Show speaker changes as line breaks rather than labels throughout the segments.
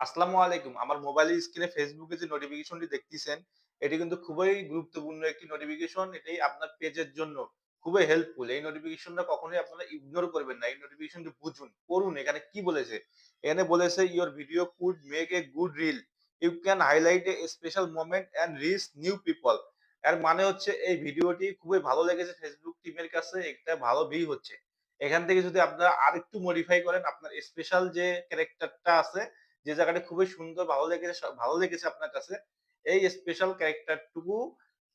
আসসালামু আলাইকুম। আমার মোবাইলের স্ক্রিনে এ যে নোটিফিকেশনটি দেখতেছেন, এটি কিন্তু খুবই গুরুত্বপূর্ণ একটি নোটিফিকেশন। এটি আপনার পেজের জন্য খুবই হেল্পফুল। এই নোটিফিকেশনটা কখনোই আপনারা ইগনোর করবেন না। এই নোটিফিকেশনটি বুঝুন, পড়ুন এখানে কি বলেছে। এখানে বলেছে, "your video could make a good reel. You can highlight a special moment and reach new people." এর মানে হচ্ছে এই ভিডিওটি খুবই ভালো লেগেছে Facebook টিমের কাছে। একটা ভালো ভিউ হচ্ছে। এখান থেকে যদি আপনারা আরেকটু মডিফাই করেন, আপনার স্পেশাল যে ক্যারেক্টারটা আছে যে জায়গাটা খুবই সুন্দর ভালো লেগেছে ভালো লেগেছে আপনার কাছে, এই স্পেশাল ক্যারেক্টার টুকু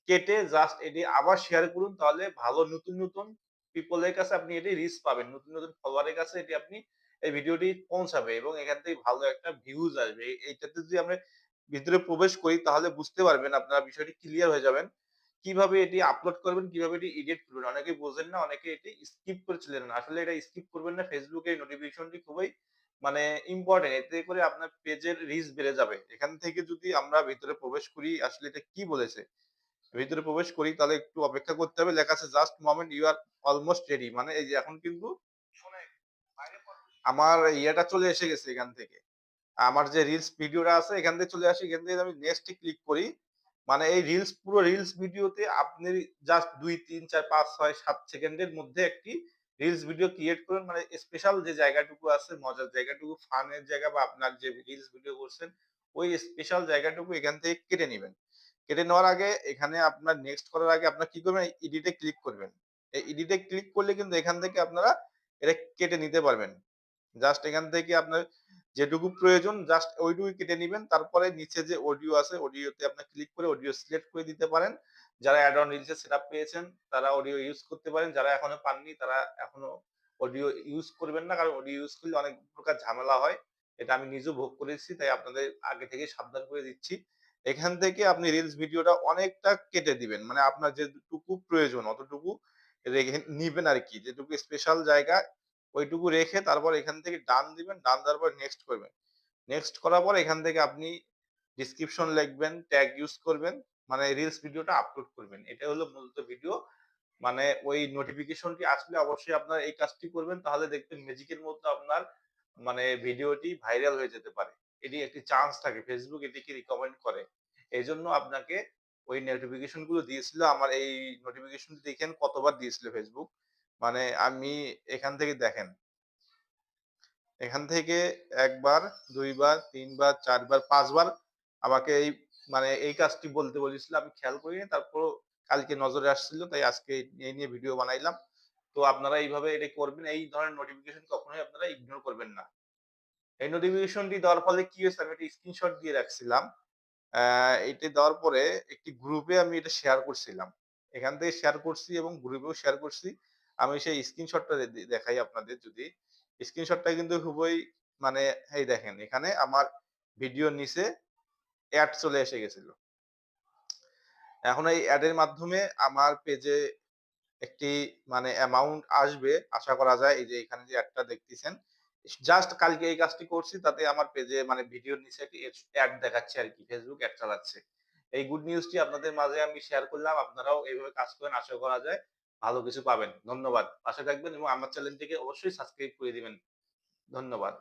কেটে জাস্ট এটি আবার শেয়ার করুন। তাহলে ভালো নতুন, নতুন পিপল এর কাছে আপনি এটি রিচ পাবেন। নতুন, নতুন ফলোয়ার এর কাছে এটি আপনি এই ভিডিওটি পৌঁছাবে এবং এখান থেকে ভালো একটা ভিউজ আসবে। এইটাতে যদি আমরা ভিতরে প্রবেশ করি তাহলে বুঝতে পারবেন আপনারা বিষয়টি ক্লিয়ার হয়ে যাবেন। কীভাবে এটি আপলোড করবেন, কীভাবে এটি এডিট করবেন। অনেকেই বোঝেন না, অনেকে এটি স্কিপ করে চলে আসলে এটা স্কিপ করবেন না। এর নোটিফিকেশনটি খুবই মানে ইম্পোর্টেন্ট। এতে করে আপনার পেজের রিচ বেড়ে যাবে। এখান থেকে যদি আমরা ভিতরে প্রবেশ করি, আসলে এটা কি বলেছে? ভিতরে প্রবেশ করি তাহলে একটু অপেক্ষা করতে হবে। লেখা আছে just moment you are almost ready. মানে এই যে এখন কিন্তু আমার ইয়েটা চলে এসে গেছে এখান থেকে। আমার যে রিলস ভিডিওটা আছে এখান থেকে চলে আসি। এখান থেকে আমি নেক্সট ক্লিক করি। মানে এই রিলস পুরো রিলস ভিডিওতে আপনি জাস্ট ২, ৩, ৪, ৫, ৬, ৭ সেকেন্ডের মধ্যে একটি রিলস ভিডিও ক্রিয়েট করুন। মানে স্পেশাল যে জায়গাটুকু আছে, মজার জায়গাটুকু, ফান এর জায়গা বা আপনার যে রিলস ভিডিও করছেন, ওই স্পেশাল জায়গাটুকু এখান থেকে কেটে নিবেন। কেটে নেওয়ার আগে এখানে আপনার নেক্সট করার আগে আপনার কি করবেন? এডিট এ ক্লিক করবেন। এই এডিট এ ক্লিক করলে কিন্তু এখান থেকে আপনারা এটা কেটে নিতে পারবেন। জাস্ট এখান থেকে আপনার যেটুকু প্রয়োজন জাস্ট ওইটুকুই কেটে নিবেন। তারপরে নিচে যে অডিও আছে, অডিওতে আপনি ক্লিক করে অডিও সিলেক্ট করে দিতে পারেন। যারা অ্যাড অন রিলস এর সেটআপ পেয়েছেন তারা অডিও ইউজ করতে পারেন। যারা এখনও পাননি তারা এখনও অডিও ইউজ করবেন না। কারণ অডিও ইউজ করলে অনেক প্রকার ঝামেলা হয়। এটা আমি নিজেও ভোগ করেছি। তাই আপনাদের আগে থেকেই সাবধান করে দিচ্ছি। এখান থেকে আপনি রিলস ভিডিওটা অনেকটা কেটে দিবেন। মানে আপনার যেটুকু প্রয়োজন অতটুকু রেখে নিবেন আর কি যেটুকু স্পেশাল জায়গা ওইটুকু রেখে তারপর এখান থেকে ডান দিবেন। ডান দেওয়ার পর নেক্সট করবেন। নেক্সট করার পর এখান থেকে আপনি ডিসক্রিপশন লিখবেন, ট্যাগ ইউজ করবেন। মানে রিলস ভিডিওটা আপলোড করবেন। এটা হলো মূলত ভিডিও। মানে ওই নোটিফিকেশনটি আসলে অবশ্যই আপনারা এই কাজটি করবেন। তাহলে দেখবেন ম্যাজিকের মধ্যে আপনার মানে ভিডিওটি ভাইরাল হয়ে যেতে পারে। এটি একটি চান্স থাকে। ফেসবুক এটিকে রিকমেন্ড করে। এই জন্য আপনাকে ওই নোটিফিকেশনগুলো দিয়েছিল। আমার এই নোটিফিকেশনটি দেখেন কতবার দিয়েছিল ফেসবুক মানে আমি এখান থেকে দেখেন। এখান থেকে ১ বার, ২ বার, ৩ বার, ৪ বার, ৫ বার আমাকে এই মানে এই কাজটি বলতে বলেছিল। আমি খেয়াল করিনি। তারপরও কালকে নজরে আসছিল। তাই আজকে এই নিয়ে ভিডিও বানাইলাম। তো আপনারা এইভাবে এটা করবেন। এই ধরনের নোটিফিকেশন কখনোই আপনারা ইগনোর করবেন না। এই নোটিফিকেশনটি দেওয়ার ফলে কি হয়েছে, আমি একটা স্ক্রিনশট দিয়ে রাখছিলাম। এটি দেওয়ার পরে একটি গ্রুপে আমি এটা শেয়ার করছিলাম। এখান থেকে শেয়ার করছি এবং গ্রুপেও শেয়ার করছি। আমি সেই স্ক্রিনশটটা দেখাই আপনাদের যদি। স্ক্রিনশটটা কিন্তু খুবই মানে এই দেখেন, এখানে আমার ভিডিও নিচে এড চলে এসে গেছিল। এখন এই এর মাধ্যমে আমার পেজে একটি মানে অ্যামাউন্ট আসবে আশা করা যায়। এই যে এখানে যে এডটা দেখতেছেন। জাস্ট কালকে এই কাজটি করছি, তাতে আমার পেজে মানে ভিডিওর নিচে একটি এড দেখাচ্ছে আরকি। Facebook এড চালাচ্ছে। এই গুড নিউজটি আপনাদের মাঝে আমি শেয়ার করলাম। আপনারাও এইভাবে কাজ করেন, আশা করা যায় ভালো কিছু পাবেন। ধন্যবাদ। পাশে থাকবেন এবং আমার চ্যানেলটিকে অবশ্যই সাবস্ক্রাইব করে দিবেন। ধন্যবাদ।